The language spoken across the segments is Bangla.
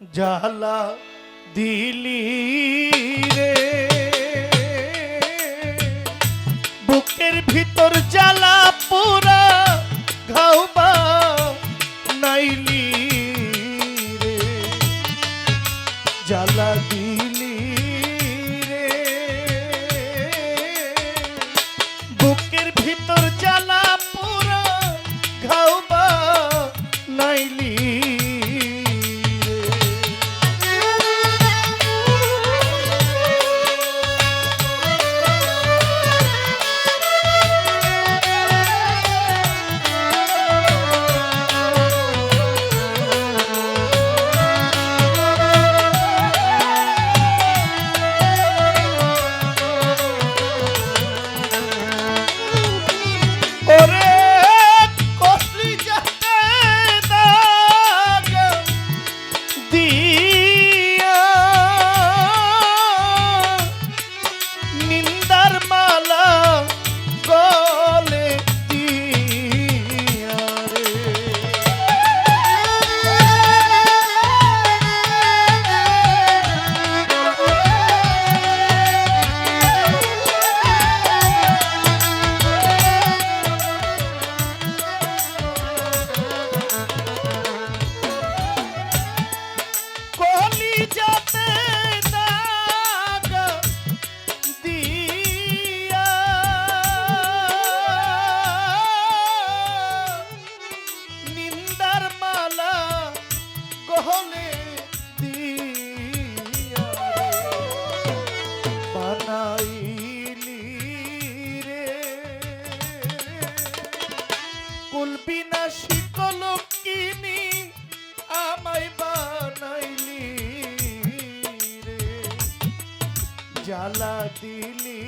জালা দিলি রে। বুকের ভিতর জালা পুরা ঘাউবা নাইলি রে। জ্বালা দিলি হলে বানাইলি রে। কুলবি না শিকল কিনি আমায় বানাইলি রে। জ্বালা দিলি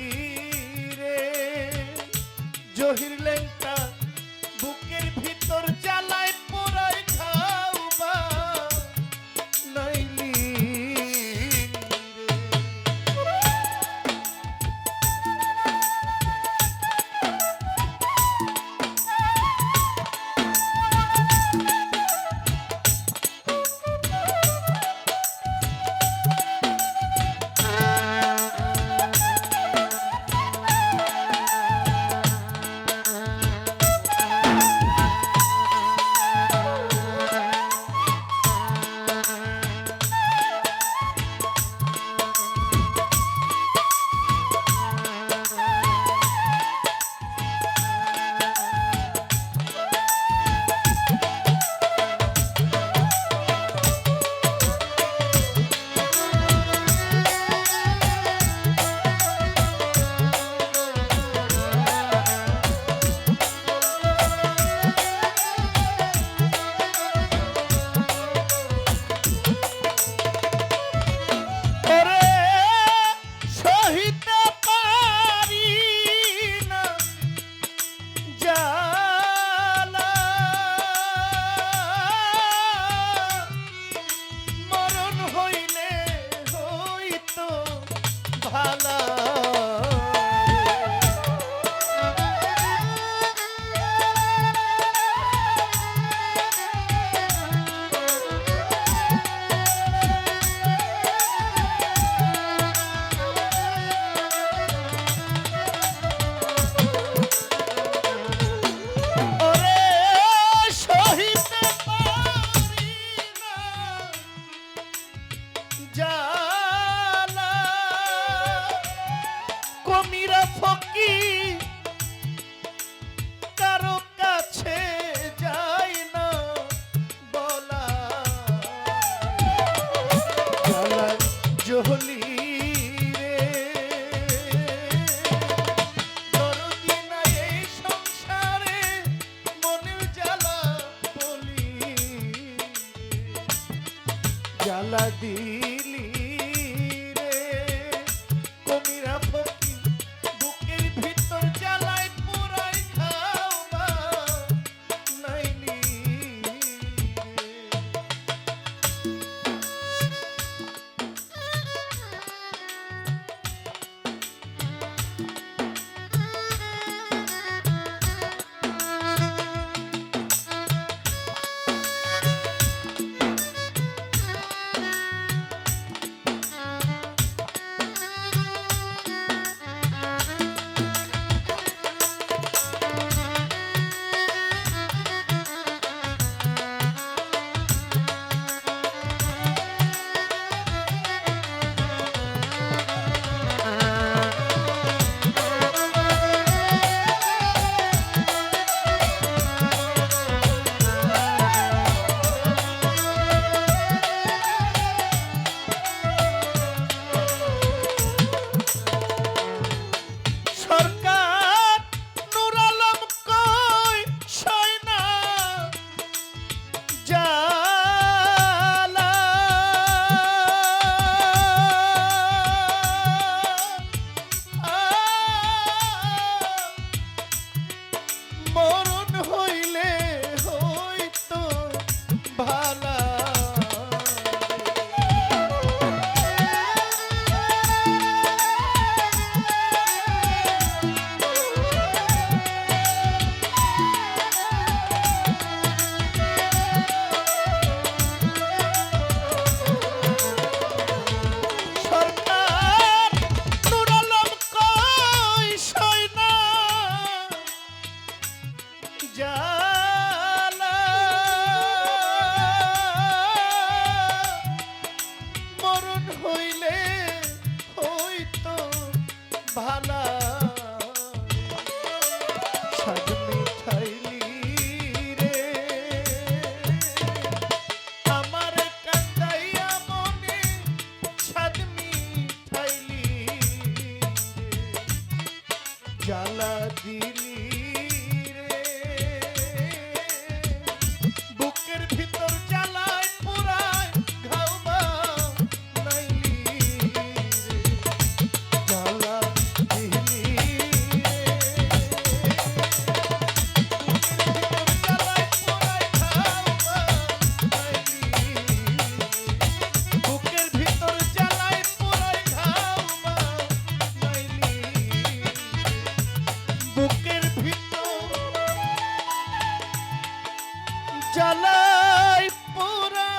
জ্বালাই পুরা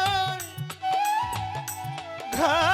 ঘা